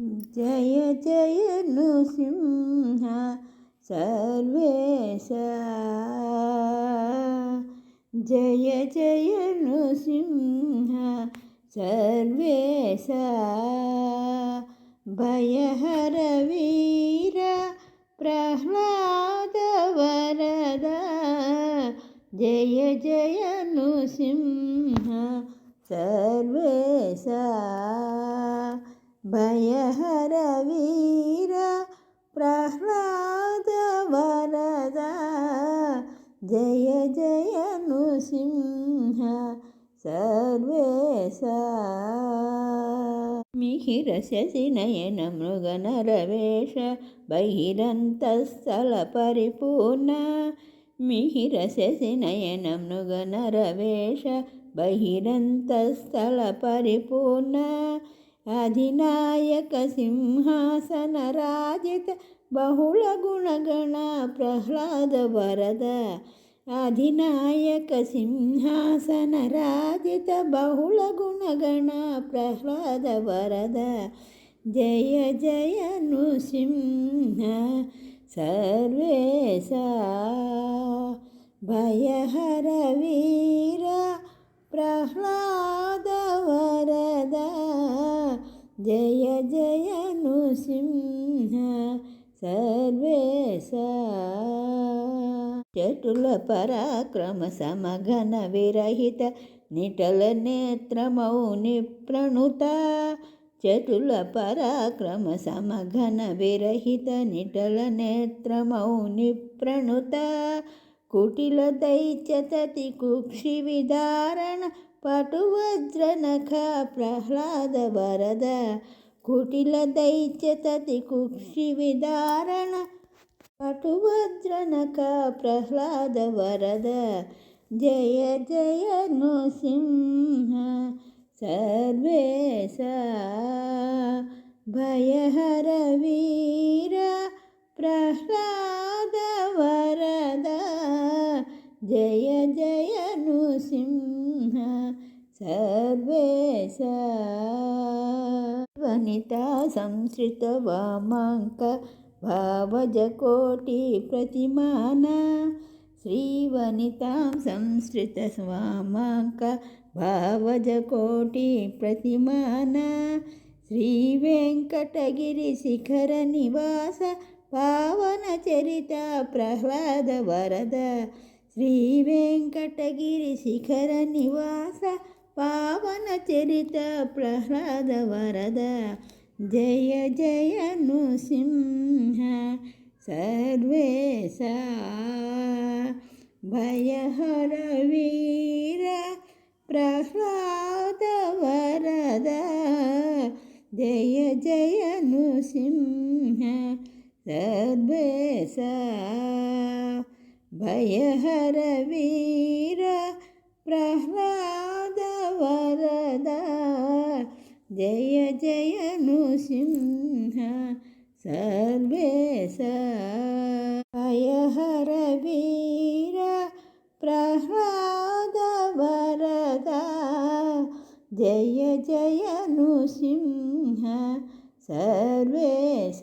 జయ జయ నృసింహ సర్వేశ. జయ జయ నృసింహ సర్వేశ. భయహర వీర ప్రహ్లాద వరద. జయ జయ నృసింహ సర్వేశ. భయహర వీర ప్రహ్లాద వరద జయ జయ నృసింహ సర్వేశ. మిహిర శశినయన మృగనరవేష బహిరంతస్థల పరిపూర్ణ. మిహిర శశినయన మృగనరవేష బహిరంతస్థల పరిపూర్ణ. అధినాయక సింహాసన రాజిత బహుళ గుణగణ ప్రహ్లాద వరద. అధినాయక సింహాసన రాజిత బహుళ గుణగణ ప్రహ్లాద వరద. జయ జయ నృసింహ సర్వేశ. భయహర వీర ప్రహ్లాద జయ జయ నృసింహ సర్వేశ. చటుల పరాక్రమ సమఘన విరహిత నిటల నేత్రమౌని ప్రణుత చటుల పరాక్రమ సమఘన విరహిత నిటల నేత్రమౌని ప్రణుత కుటిల దైత్యతతి కుక్షి విదారణ పటువజ్రనఖ ప్రహ్లాద వరద కుటిల దైత్య తతి కుక్షి విదారణ పటువజ్రనఖ ప్రహ్లాద వరద జయ జయ నృసింహ సర్వేశ భయహర వీర ప్రహ్లాద వరద జయ జయ నృసింహ सर्वेश वनिता संसृतवामाङ्क भावजकोटिप्रतिमाना श्रीवनितां संसृतस्वामाङ्क भावजकोटिप्रतिमाना श्रीवेङ्कटगिरिशिखरनिवास पावनचरिता प्रह्लादवरद श्रीवेङ्कटगिरिशिखरनिवास పావన చరిత ప్రహ్లాద వరద. జయ జయ నృసింహ సర్వేశ భయహర వీర ప్రహ్లాద వరద. జయ జయ నృసింహ సర్వేశ భయహర వీర ప్రహ్లాద జయ జయ నృసింహ సర్వేశ. హర వీర ప్రహ్లాద వరద. జయ జయ నృసింహ సర్వేశ.